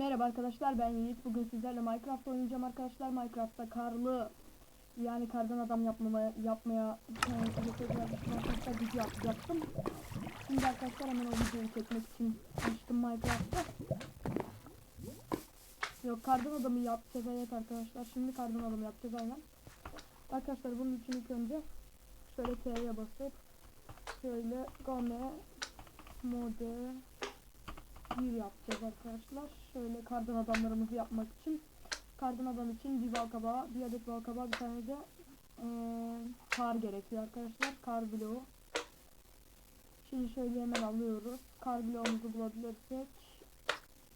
Merhaba arkadaşlar ben Yiğit. Bugün sizlerle Minecraft oynayacağım arkadaşlar. Minecraft'ta karlı yani kardan adam yapmaya yapmaya e, arkadaşlar video yapacaktım. Şimdi arkadaşlar hemen o videoyu çekmek için açtım Minecraft'ta. Yok kardan adamı yapacağız evet arkadaşlar. Şimdi kardan adamı yapacağız aynen. Arkadaşlar bunun için ilk önce şöyle T'ye basıp şöyle game mode bir yapacağız arkadaşlar. Şöyle kardan adamlarımızı yapmak için. Kardan adam için bir bal bir adet bal bir tane de eee, kar gerekiyor arkadaşlar. Kar bloğu. Şimdi şöyle hemen alıyoruz. Kar bloğumuzu bulabilirsek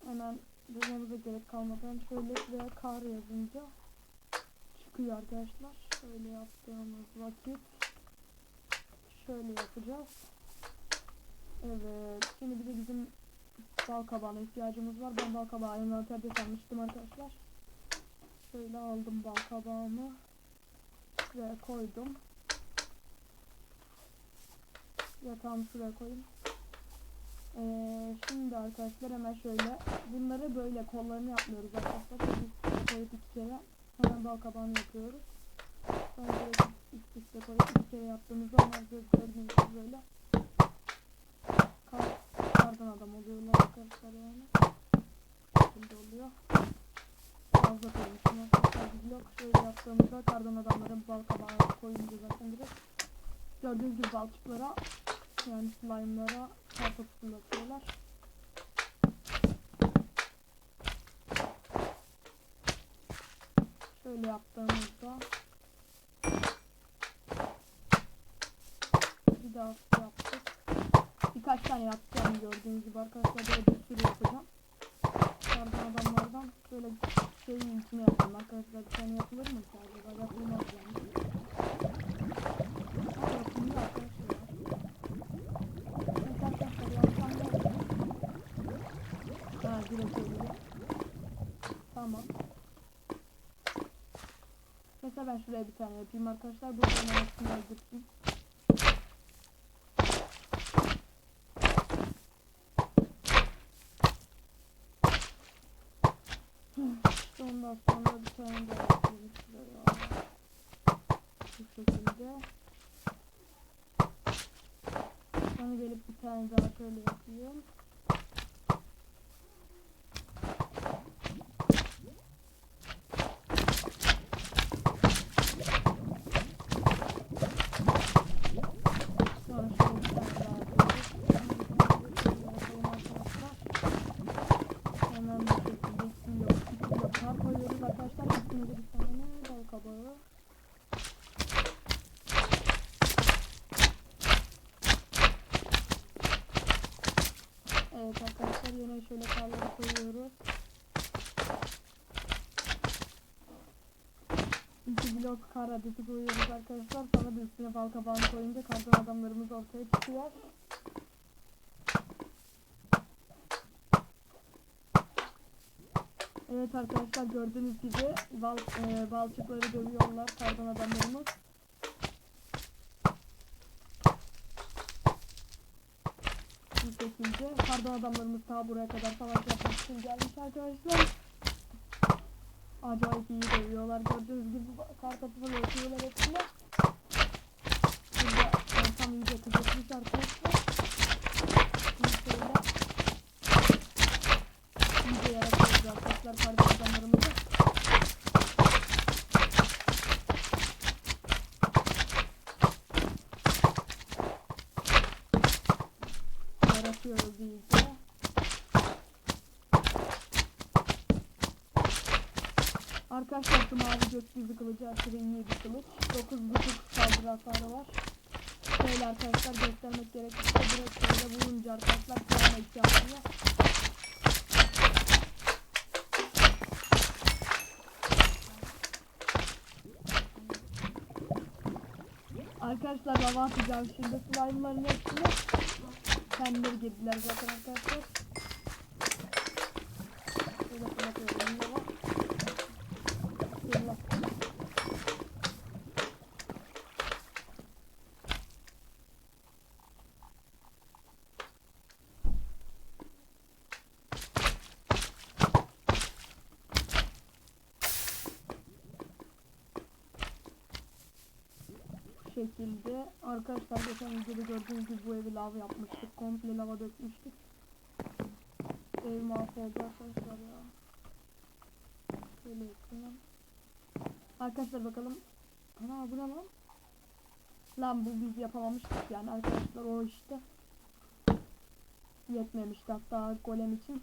hemen bulmamıza gerek kalmadan şöyle şuraya kar yazınca çıkıyor arkadaşlar. Şöyle yaptığımız vakit şöyle yapacağız. Evet. Şimdi bir de bizim bal kabağına ihtiyacımız var. Ben bal kabağı envanterde sanmıştım arkadaşlar. Şöyle aldım bal kabağımı. Şuraya koydum. Yatağımı şuraya koyayım. Ee, şimdi arkadaşlar hemen şöyle bunları böyle kollarını yapmıyoruz arkadaşlar. Koyup iki kere hemen bal kabağını yapıyoruz. Sonra üst üste koyup iki kere yaptığımızda onlar gördüğünüz böyle kar, kardan adam oluyorlar arkadaşlar yani. Şimdi oluyor. Fazla koymuşum blok. Şöyle yaptığımızda kardan adamların bal kabağına koyunca zaten direkt gördüğünüz gibi balçıklara yani slime'lara kartopu fırlatıyorlar. Şöyle yaptığımızda bir daha yaptık. Birkaç tane yapacağım gördüğünüz gibi arkadaşlar böyle bir sürü yapacağım. Kardan adamlardan şöyle şeyin içine yapacağım arkadaşlar. Bir tane yapılır mı acaba? Yapılmaz yani. Ha, yapılıyor arkadaşlar. Arkadaşlar yapsam olur? Ha direkt oluyor. Tamam. Mesela ben şuraya bir tane yapayım arkadaşlar. Buradan hepsini öldürsün. İşte ondan sonra bir tane daha yapayım şuraya. Bu şekilde. Sonra gelip bir tane daha şöyle yapayım. Sonra şöyle bir tane daha yapıyoruz. Şöyle yapalım arkadaşlar. Hemen bu şekilde kilo, kilo kar koyuyoruz arkadaşlar. Üstüne de bir tane bal kabağı. Evet yine şöyle karları koyuyoruz. İki blok kar adeti koyuyoruz arkadaşlar. Sonra da üstüne bal kabağını koyunca kardan adamlarımız ortaya çıkıyor. Evet arkadaşlar gördüğünüz gibi bal, e, balçıkları dövüyorlar kardan adamlarımız. Şekilde kardan adamlarımız ta buraya kadar savaş yapmak için gelmiş arkadaşlar. Acayip iyi dövüyorlar gördüğünüz gibi kar topu yapıyorlar hepsine. Burada ortam iyice kızışmış arkadaşlar. Şimdi şöyle iyice yaratıyoruz arkadaşlar kardan adamlarımızı. Yaratıyoruz iyice. Arkadaşlar şu mavi gökyüzü kılıcı aşırı iyi bir kılıç. 9.5 saldırı hasarı var. Şöyle arkadaşlar göstermek gerekirse direkt şöyle vurunca arkadaşlar sonra iki atıyor. Arkadaşlar hava atacağım şimdi slime'ların hepsine. Kendileri girdiler zaten arkadaşlar. Şöyle fırlatıyorum bunları. Fırlattım. Şekilde arkadaşlar geçen videoda gördüğünüz gibi bu evi lav yapmıştık. Komple lava dökmüştük. Ev mahvoldu arkadaşlar ya. Şöyle yapayım. Arkadaşlar bakalım. Ana bu ne lan? Lan bu biz yapamamıştık yani arkadaşlar o işte. Yetmemişti hatta golem için.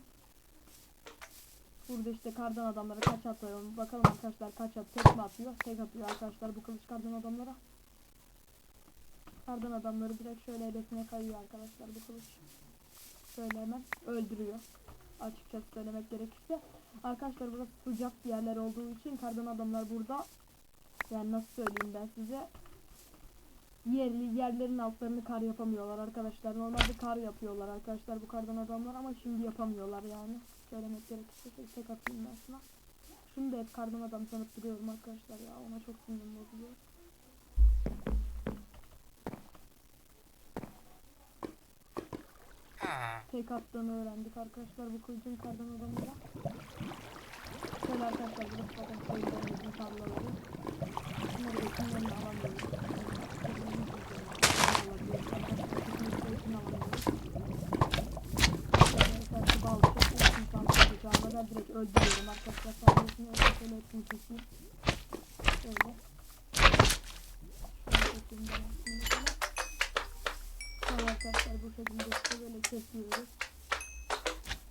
Burada işte kardan adamlara kaç atıyor. Bakalım arkadaşlar kaç at. Tek mi atıyor? Tek atıyor arkadaşlar bu kılıç kardan adamlara. Kardan adamları direkt şöyle hedefine kayıyor arkadaşlar bu kılıç. Şöyle hemen öldürüyor. Açıkçası söylemek gerekirse. Arkadaşlar burası sıcak bir yerler olduğu için kardan adamlar burada yani nasıl söyleyeyim ben size yerli yerlerin altlarını kar yapamıyorlar arkadaşlar. Normalde kar yapıyorlar arkadaşlar bu kardan adamlar ama şimdi yapamıyorlar yani. Söylemek gerekirse tek atayım ben şuna. Şunu da hep kardan adam sanıp duruyorum arkadaşlar ya ona çok sinirim bozuluyor. Tek attığını öğrendik arkadaşlar bu kılıcın kardan adamıyla. Şöyle arkadaşlar burası zaten köylerimizin tarlaları. Bunları da kim yanına alamıyoruz. Ben direkt öldürüyorum arkadaşlar. Öyle şöyle hepsini keseyim. Şöyle. Şöyle keseyim Sonra arkadaşlar bu şekilde işte böyle kesiyoruz.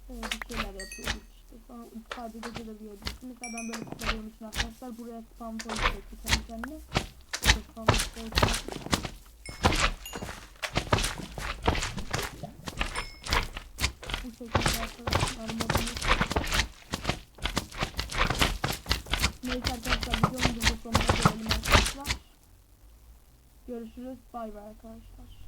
Böyle bir şeyler yapıyoruz işte. Sonra sadece görebiliyoruz. Mesela ben böyle için arkadaşlar buraya spam point çekti kendi kendine. Burada spam point çekti. Bu şekilde arkadaşlar modumuz. Neyse arkadaşlar videomun burada sonuna gelelim arkadaşlar. Görüşürüz. Bay bay arkadaşlar.